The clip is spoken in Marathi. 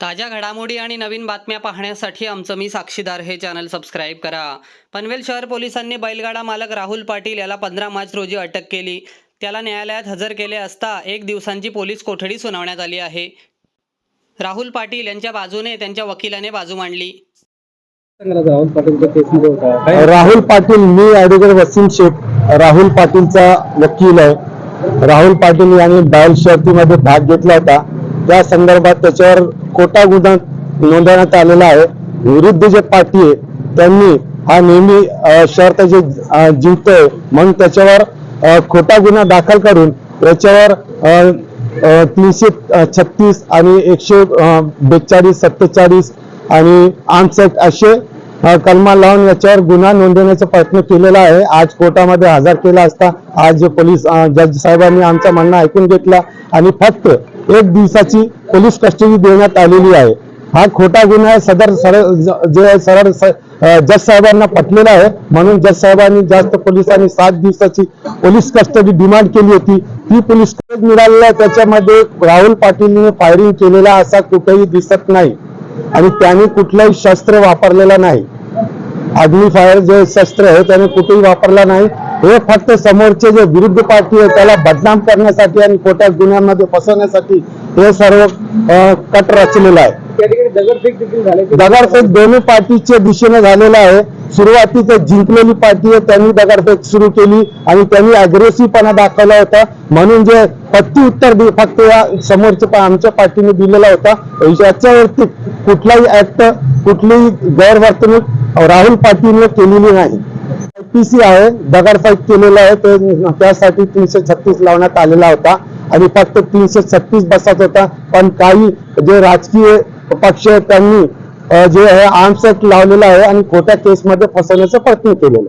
ताज्या घडामोडी आणि नवीन बातम्या पाहण्यासाठी आमचं मी साक्षीदार हे चॅनल सबस्क्राईब करा. पनवेल शहर पोलिसांनी बैलगाडा मालक राहुल पाटील याला पंधरा मार्च रोजी अटक केली. त्याला न्यायालयात हजर केले असता एक दिवसांची पोलीस कोठडी सुनावण्यात आली आहे. राहुल पाटील यांच्या बाजूने त्यांच्या वकिलाने बाजू मांडली. राहुल पाटील राहुल पाटील मी ॲडव्होकेट वसीम शेख राहुल पाटीलचा वकील आहे. राहुल पाटील यांनी बैल शर्तीमध्ये भाग घेतला होता. या संदर्भात त्याच्यावर खोटा गुन्हा नोंदवण्यात आलेला आहे विरुद्ध जे पार्टी आहे त्यांनी हा नेहमी शहर शर्त जिंकतोय म्हणून त्याच्यावर खोटा गुन्हा दाखल करून त्याच्यावर तीनशे छत्तीस आणि एकशे बेचाळीस सत्तेचाळीस आणि आर्म्स असे कलमा लावून याच्यावर गुन्हा नोंदवण्याचा प्रयत्न केलेला आहे. आज कोर्टामध्ये हजर केला असता आज जे पोलीस जज साहेबांनी आमचं म्हणणं ऐकून घेतला आणि फक्त एक दिवसाची पोलीस कस्टडी देण्यात आलेली आहे. हा खोटा गुन्हा सदर सरळ जे सरळ जज साहेबांना पटलेला आहे. म्हणून जज साहेबांनी जास्त पोलिसांनी सात दिवसाची पोलीस कस्टडी डिमांड केली होती. ती पोलीस मिळालेल्या मिळालेला आहे. त्याच्यामध्ये राहुल पाटीलने फायरिंग केलेला असा कुठेही दिसत नाही. आणि त्याने कुठलंही शस्त्र वापरलेलं नाही. अग्निफायर जे शस्त्र आहे त्याने कुठेही वापरला नाही. हे फक्त समोरचे जे विरुद्ध पार्टी आहे त्याला बदनाम करण्यासाठी आणि खोट्या गुन्ह्यांमध्ये फसवण्यासाठी हे सर्व कट रचलेलं आहे. दगडफेक दोन्ही पार्टीच्या दिशेने झालेला आहे. सुरुवातीचं जिंकलेली पार्टी आहे त्यांनी दगडफेक सुरू केली आणि त्यांनी अग्रेसिव्हपणा दाखवला होता. म्हणून जे पत्ती उत्तर फक्त या समोरच्या आमच्या पार्टीने दिलेला होता. याच्यावरती कुठलाही ऍक्ट कुठलीही गैरवर्तणूक राहुल पाटीलने केलेली नाही. आयपीसी आहे दगडफेक केलेलं आहे ते त्यासाठी तीनशे छत्तीस लावण्यात आलेला होता. आणि फक्त तीनशे छत्तीस बसत होता. पण काही जे राजकीय पक्ष त्यांनी जे आहे आर्म्स ऍक्ट लावलेला आहे आणि खोट्या केसमध्ये फसवण्याचा प्रयत्न केलेला